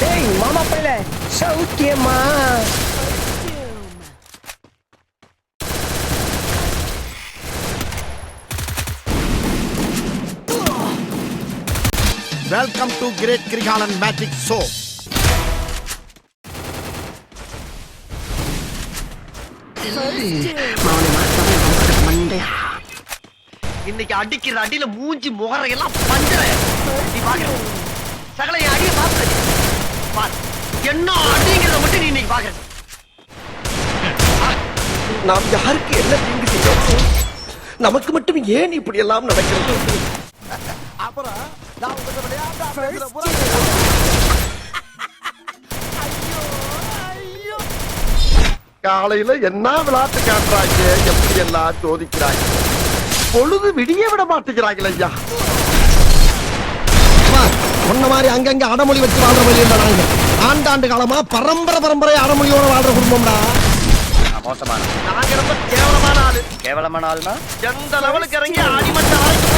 டேய் மாமா பையல சௌக்கியமா welcome to great Kirikalan magic show இன்னைக்கு அடிக்கிற அடியில மூஞ்சி முகரையெல்லாம் பஞ்சர பாரு. என்ன அடிங்கிறத மட்டும் நீ இன்னைக்கு பாக்குற. நாம் யாருக்கு என்ன தீங்கு செய்தோம் நமக்கு மட்டும் ஏன் இப்படி எல்லாம் நடக்கிறது? அப்புறம் நான் விளையாட்டா காலையில என்ன விளையாட்டு காட்டுறாங்க? எப்படி எல்லாம் சோதிக்கிறாங்க? பொழுது விடிய விட மாட்டேங்கிறாங்களே ஐயா. மாதிரி அங்கங்க அடமொழி வச்சு வாழ்ற வழி நாங்க. ஆண்டாண்டு காலமா பரம்பரை பரம்பரை அடமொழியோட வாழ்ற குடும்பம்டா. மோசமான. நாங்க ரொம்ப கேவலமான ஆளு. கேவலமான ஆள்னா? எந்த லெவலுக்கு இறங்கி அடிமட்ட அலசுவோம்